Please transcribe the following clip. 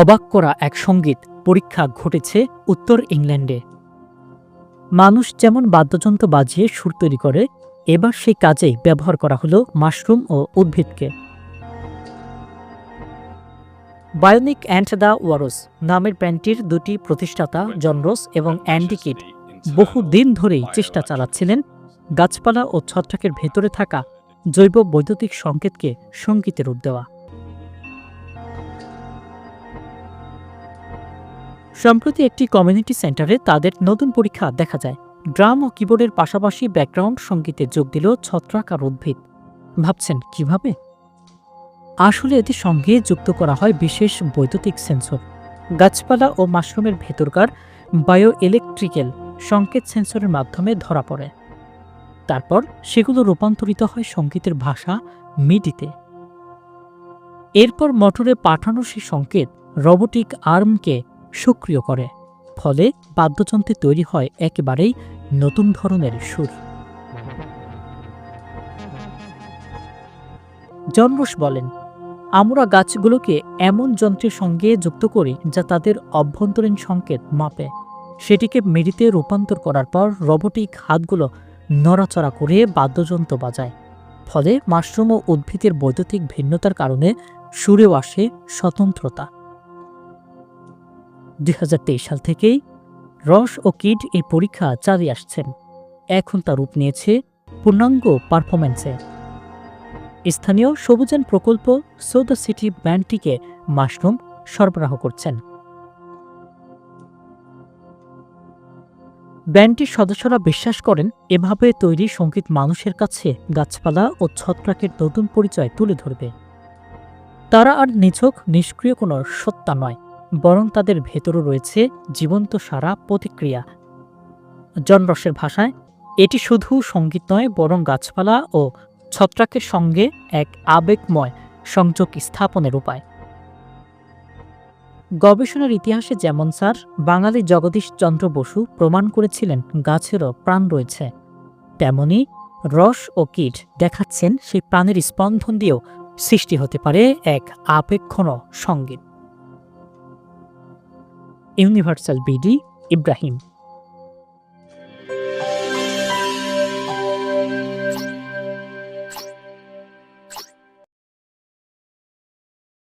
অবাক করা এক সংগীত পরীক্ষা ঘটেছে উত্তর ইংল্যান্ডে। মানুষ যেমন বাদ্যযন্ত্র বাজিয়ে সুর তৈরি করে, এবার সেই কাজেই ব্যবহার করা হলো মাশরুম ও উদ্ভিদকে। বায়োনিক অ্যান্ড দ্য ওয়ারস নামের ব্র্যান্ডটির দুটি প্রতিষ্ঠাতা জন রোস এবং অ্যান্ডি কিট বহু দিন ধরেই চেষ্টা চালাচ্ছিলেন গাছপালা ও ছত্রাকের ভেতরে থাকা জৈব বৈদ্যুতিক সংকেতকে সঙ্গীতে রূপ দেওয়া। সম্প্রতি একটি কমিউনিটি সেন্টারে তাদের নতুন পরীক্ষা দেখা যায়। ড্রাম ও কিবোর্ডের পাশাপাশি ব্যাকগ্রাউন্ড সঙ্গীতে যোগ দিল ছত্রাক আর উদ্ভিদ। ভাবছেন, কীভাবে? আসলে এটির সঙ্গে যুক্ত করা হয় বিশেষ বৈদ্যুতিক সেন্সর গাছপালা ও মাশরুমের ভেতরকার বায়ো ইলেকট্রিক্যাল সংকেত সেন্সরের মাধ্যমে ধরা পড়ে। তারপর সেগুলো রূপান্তরিত হয় সঙ্গীতের ভাষা মিডিতে। এরপর মোটরে পাঠানো সেই সংকেত রোবোটিক আর্মকে সক্রিয় করে, ফলে বাদ্যযন্ত্রে তৈরি হয় একেবারেই নতুন ধরনের সুর। জন্মস বলেন, আমরা গাছগুলোকে এমন যন্ত্রের সঙ্গে যুক্ত করি যা তাদের অভ্যন্তরীণ সংকেত মাপে। সেটিকে মেরিতে রূপান্তর করার পর রোবোটিক হাতগুলো নড়াচড়া করে বাদ্যযন্ত্র বাজায়। ফলে মাশরুম ও উদ্ভিদের বৈদ্যুতিক ভিন্নতার কারণে সুরেও আসে স্বতন্ত্রতা। দুই হাজার তেইশ সাল থেকেই রস ও কিড এই পরীক্ষা চালিয়ে আসছেন। এখন তা রূপ নিয়েছে পূর্ণাঙ্গ পারফরম্যান্সে। স্থানীয় সবুজান প্রকল্প সৌদা সিটি ব্যান্ডটিকে মাশরুম সরবরাহ করছেন। ব্যান্ডটির সদস্যরা বিশ্বাস করেন, এভাবে তৈরি সংগীত মানুষের কাছে গাছপালা ও ছত্রাকের নতুন পরিচয় তুলে ধরবে। তারা আর নিছক নিষ্ক্রিয় কোনো সত্তা নয়। বরং তাদের ভেতরও রয়েছে জীবন্ত সারা প্রতিক্রিয়া। জনরসের ভাষায়, এটি শুধু সংগীত নয়, বরং গাছপালা ও ছত্রাকের সঙ্গে এক আবেগময় সংযোগ স্থাপনের উপায়। গবেষণার ইতিহাসে যেমন স্যার, বাঙালি জগদীশ চন্দ্র বসু প্রমাণ করেছিলেন গাছেরও প্রাণ রয়েছে। তেমনি রস ও কীট দেখাচ্ছেন সেই প্রাণের স্পন্দন দিয়েও সৃষ্টি হতে পারে এক আবেক্ষণ সংগীত। Universal BD Ibrahim.